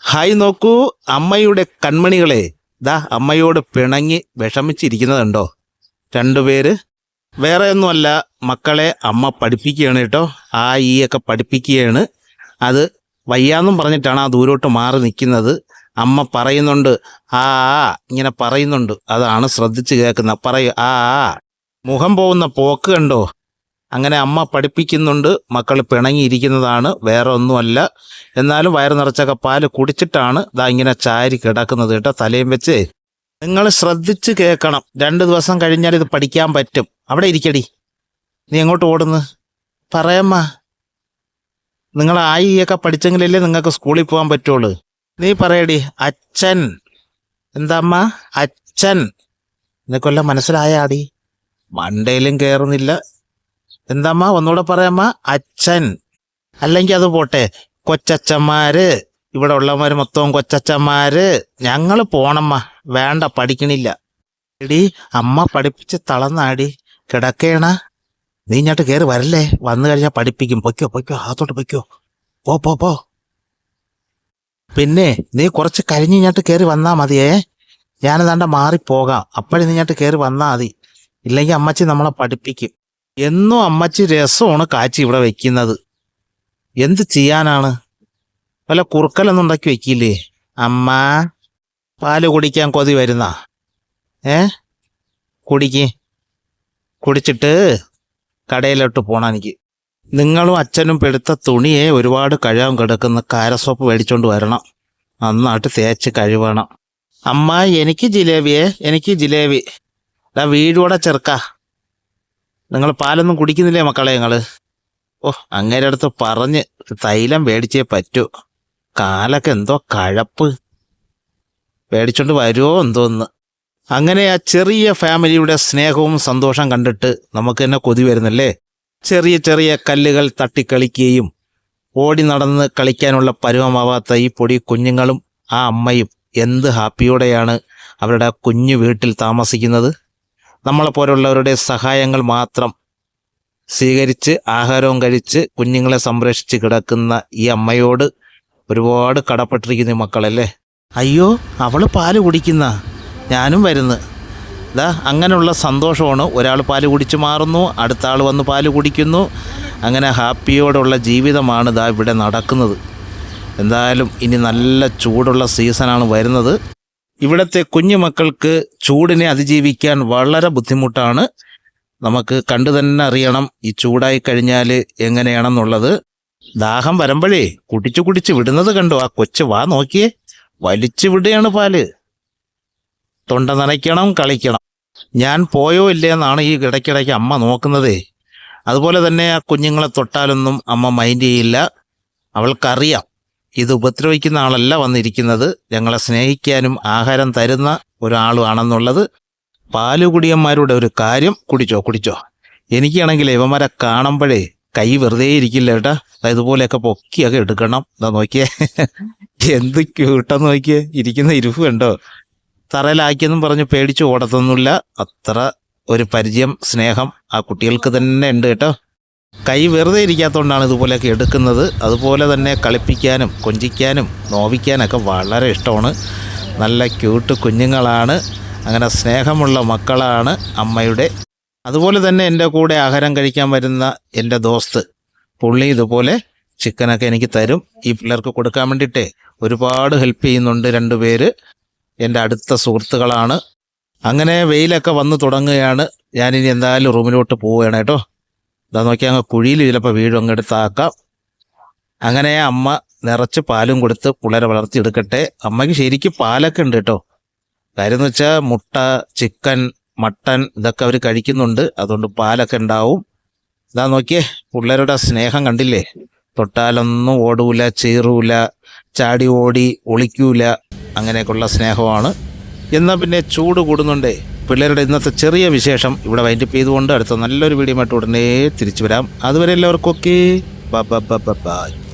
Hi നോക്കൂ അമ്മയുടെ കൺമണികളെ. ദാ അമ്മയോട് പിണങ്ങി വിഷമിച്ചിരിക്കുന്നതുണ്ടോ? രണ്ടുപേര്. വേറെ ഒന്നുമല്ല മക്കളെ അമ്മ പഠിപ്പിക്കുകയാണ് കേട്ടോ. ആ ഈ ഒക്കെ പഠിപ്പിക്കുകയാണ്. അത് വയ്യാന്നും പറഞ്ഞിട്ടാണ് ആ ദൂരോട്ട് മാറി നിൽക്കുന്നത്. അമ്മ പറയുന്നുണ്ട് ആ ആ ഇങ്ങനെ പറയുന്നുണ്ട്. അതാണ് ശ്രദ്ധിച്ച് കേൾക്കുന്നത് പറയൂ ആ ആ. മുഖം പോകുന്ന പോക്ക് കണ്ടോ? അങ്ങനെ അമ്മ പഠിപ്പിക്കുന്നുണ്ട്. മക്കൾ പിണങ്ങിയിരിക്കുന്നതാണ്. വേറെ ഒന്നുമല്ല എന്നാലും വയറ് നിറച്ചൊക്കെ പാൽ കുടിച്ചിട്ടാണ് ഇതാ ഇങ്ങനെ ചാരി കിടക്കുന്നത് കേട്ടോ തലയും വെച്ച്. നിങ്ങൾ ശ്രദ്ധിച്ച് കേൾക്കണം. രണ്ട് ദിവസം കഴിഞ്ഞാൽ ഇത് പഠിക്കാൻ പറ്റും. അവിടെ ഇരിക്കടി. നീ എങ്ങോട്ട് ഓടുന്നു? പറയമ്മ. നിങ്ങൾ ആയിയൊക്കെ പഠിച്ചെങ്കിലല്ലേ നിങ്ങൾക്ക് സ്കൂളിൽ പോകാൻ പറ്റുള്ളൂ. നീ പറയടി. അച്ഛൻ. എന്താമ്മ? അച്ഛൻ. നിനക്കൊല്ലം മനസ്സിലായാടി? മണ്ടയിലും കയറുന്നില്ല എന്താമ്മ? ഒന്നുകൂടെ പറയാമ്മ. അച്ഛൻ. അല്ലെങ്കിൽ അത് പോട്ടെ കൊച്ചച്ചന്മാര് ഇവിടെ ഉള്ളവന്മാര് മൊത്തവും കൊച്ചച്ചന്മാര് ഞങ്ങൾ പോണമ്മ. വേണ്ട പഠിക്കണില്ല. എടി അമ്മ പഠിപ്പിച്ച് തളർന്നാടി. കിടക്കേണ. നീ ഇങ്ങോട്ട് കയറി വരല്ലേ? വന്നു കഴിഞ്ഞാൽ പഠിപ്പിക്കും. പൊയ്ക്കോ പൊയ്ക്കോ അകത്തോട്ട് പൊയ്ക്കോ. പോ പോ പോ. പിന്നെ നീ കുറച്ച് കഴിഞ്ഞ് ഇങ്ങോട്ട് കയറി വന്നാ മതിയേ. ഞാനതാണ്ട മാറിപ്പോകാം. അപ്പോഴും നീ ഇങ്ങോട്ട് കയറി വന്നാ മതി. ഇല്ലെങ്കിൽ അമ്മച്ചി നമ്മളെ പഠിപ്പിക്കും. എന്നും അമ്മച്ചി രസമാണ് കാച്ചി ഇവിടെ വെക്കുന്നത്. എന്ത് ചെയ്യാനാണ്? വല്ല കുറുക്കലൊന്നും ഉണ്ടാക്കി വെക്കില്ലേ? അമ്മ പാൽ കുടിക്കാൻ കൊതി വരുന്ന. ഏ? കുടിക്ക്. കുടിച്ചിട്ട് കടയിലോട്ട് പോണം എനിക്ക്. നിങ്ങളും അച്ഛനും പെടുത്ത തുണിയെ ഒരുപാട് കഴുകാൻ കിടക്കുന്ന കാരസോപ്പ് മേടിച്ചോണ്ട് വരണം. നന്നായിട്ട് തേച്ച് കഴുകണം. അമ്മ എനിക്ക് ജിലേബിയെ എനിക്ക് ജിലേബി. ഡാ വീടൂടെ ചെറുക്ക. നിങ്ങൾ പാലൊന്നും കുടിക്കുന്നില്ലേ മക്കളെ നിങ്ങൾ ഓ അങ്ങേരെ അടുത്ത് പറഞ്ഞ് തൈലം മേടിച്ചേ പറ്റൂ. കാലൊക്കെ എന്തോ കഴപ്പ്. മേടിച്ചോണ്ട് വരുമോ എന്തോന്ന് അങ്ങനെ ആ ചെറിയ ഫാമിലിയുടെ സ്നേഹവും സന്തോഷം കണ്ടിട്ട് നമുക്ക് തന്നെ കൊതി വരുന്നല്ലേ? ചെറിയ ചെറിയ കല്ലുകൾ തട്ടിക്കളിക്കുകയും ഓടി നടന്ന് കളിക്കാനുള്ള പരുവമാവാത്ത ഈ പൊടി കുഞ്ഞുങ്ങളും ആ അമ്മയും എന്ത് ഹാപ്പിയോടെയാണ് അവരുടെ കുഞ്ഞു വീട്ടിൽ താമസിക്കുന്നത്? നമ്മളെപ്പോലുള്ളവരുടെ സഹായങ്ങൾ മാത്രം സ്വീകരിച്ച് ആഹാരവും കഴിച്ച് കുഞ്ഞുങ്ങളെ സംരക്ഷിച്ച് കിടക്കുന്ന ഈ അമ്മയോട് ഒരുപാട് കടപ്പെട്ടിരിക്കുന്ന മക്കളല്ലേ? അയ്യോ അവൾ പാൽ കുടിക്കുന്ന. ഞാനും വരുന്നു. ഇതാ അങ്ങനെയുള്ള സന്തോഷമാണ്. ഒരാൾ പാൽ കുടിച്ച് മാറുന്നു അടുത്ത ആൾ വന്ന് പാൽ കുടിക്കുന്നു. അങ്ങനെ ഹാപ്പിയോടുള്ള ജീവിതമാണ് ഇതാ ഇവിടെ നടക്കുന്നത്. എന്തായാലും ഇനി നല്ല ചൂടുള്ള സീസണാണ് വരുന്നത്. ഇവിടുത്തെ കുഞ്ഞു മക്കൾക്ക് ചൂടിനെ അതിജീവിക്കാൻ വളരെ ബുദ്ധിമുട്ടാണ്. നമുക്ക് കണ്ടു തന്നെ അറിയണം ഈ ചൂടായി കഴിഞ്ഞാൽ എങ്ങനെയാണെന്നുള്ളത്. ദാഹം വരുമ്പോഴേ കുടിച്ചു കുടിച്ച് വിടുന്നത് കണ്ടോ. ആ കൊച്ചു വാ നോക്കിയേ. വലിച്ചു വിടുകയാണ് പാൽ. തൊണ്ട നനയ്ക്കണം കളിക്കണം. ഞാൻ പോയോ ഇല്ലേ എന്നാണ് ഈ ഇടയ്ക്കിടയ്ക്ക് അമ്മ നോക്കുന്നതേ. അതുപോലെ തന്നെ ആ കുഞ്ഞുങ്ങളെ തൊട്ടാലൊന്നും അമ്മ മൈൻഡ് ചെയ്യില്ല. അവൾക്കറിയാം. ഇത് ഉപദ്രവിക്കുന്ന ആളല്ല വന്നിരിക്കുന്നത്. ഞങ്ങളെ സ്നേഹിക്കാനും ആഹാരം തരുന്ന ഒരാളുമാണെന്നുള്ളത് പാലുകുടിയന്മാരുടെ ഒരു കാര്യം. കുടിച്ചോ കുടിച്ചോ. എനിക്കാണെങ്കിൽ ഇവന്മാരെ കാണുമ്പോഴേ കൈ വെറുതെ ഇരിക്കില്ല കേട്ടാ. ഇതുപോലെയൊക്കെ പൊക്കിയൊക്കെ എടുക്കണം. എന്താ നോക്കിയേ. എന്ത് ക്യൂട്ടെന്ന് നോക്കിയേ. ഇരിക്കുന്ന ഇരുഫ് കണ്ടോ? തറയിലാക്കിയെന്നും പറഞ്ഞ് പേടിച്ച് ഓടത്തൊന്നുമില്ല. അത്ര ഒരു പരിചയം സ്നേഹം ആ കുട്ടികൾക്ക് തന്നെ ഉണ്ട് കേട്ടോ. കൈ വെറുതെ ഇരിക്കാത്തതുകൊണ്ടാണ് ഇതുപോലെയൊക്കെ എടുക്കുന്നത്. അതുപോലെ തന്നെ കളിപ്പിക്കാനും കൊഞ്ചിക്കാനും നോവിക്കാനൊക്കെ വളരെ ഇഷ്ടമാണ്. നല്ല ക്യൂട്ട് കുഞ്ഞുങ്ങളാണ്. അങ്ങനെ സ്നേഹമുള്ള മക്കളാണ് അമ്മയുടെ. അതുപോലെ തന്നെ എന്റെ കൂടെ ആഹാരം കഴിക്കാൻ വരുന്ന എന്റെ ദോസ്ത് പുള്ളി ഇതുപോലെ ചിക്കനൊക്കെ എനിക്ക് തരും. ഈ പിള്ളേർക്ക് കൊടുക്കാൻ വേണ്ടിയിട്ടേ ഒരുപാട് ഹെൽപ്പ് ചെയ്യുന്നുണ്ട് രണ്ടുപേര് എന്റെ അടുത്ത സുഹൃത്തുക്കളാണ്. അങ്ങനെ വെയിലൊക്കെ വന്ന് തുടങ്ങുകയാണ്. ഞാനിനി എന്തായാലും റൂമിലോട്ട് പോവുകയാണ് കേട്ടോ. ഇതാ നോക്കി അങ്ങ് കുഴിയിൽ ചിലപ്പോൾ വീഴും അങ്ങെടുത്താക്കാം. അങ്ങനെ അമ്മ നിറച്ച് പാലും കൊടുത്ത് പിള്ളേരെ വളർത്തിയെടുക്കട്ടെ. അമ്മയ്ക്ക് ശരിക്കും പാലൊക്കെ ഉണ്ട് കേട്ടോ. കാര്യം എന്ന് വെച്ചാൽ മുട്ട ചിക്കൻ മട്ടൻ ഇതൊക്കെ അവർ കഴിക്കുന്നുണ്ട്. അതുകൊണ്ട് പാലൊക്കെ ഉണ്ടാവും. ഇതാ നോക്കിയേ പിള്ളേരുടെ സ്നേഹം കണ്ടില്ലേ? തൊട്ടാലൊന്നും ഓടൂല ചീറൂല ചാടി ഓടി ഒളിക്കൂല. അങ്ങനെയൊക്കെയുള്ള സ്നേഹമാണ്. എന്നാൽ പിന്നെ ചൂട് കൂടുന്നുണ്ടേ? പിള്ളേരുടെ ഇന്നത്തെ ചെറിയ വിശേഷം ഇവിടെ വൈൻഡപ്പ് ചെയ്തുകൊണ്ട് അടുത്ത നല്ലൊരു വീഡിയോ ആയിട്ട് ഉടനെ തിരിച്ചു വരാം. അതുവരെ എല്ലാവർക്കും ഓക്കെ ബൈ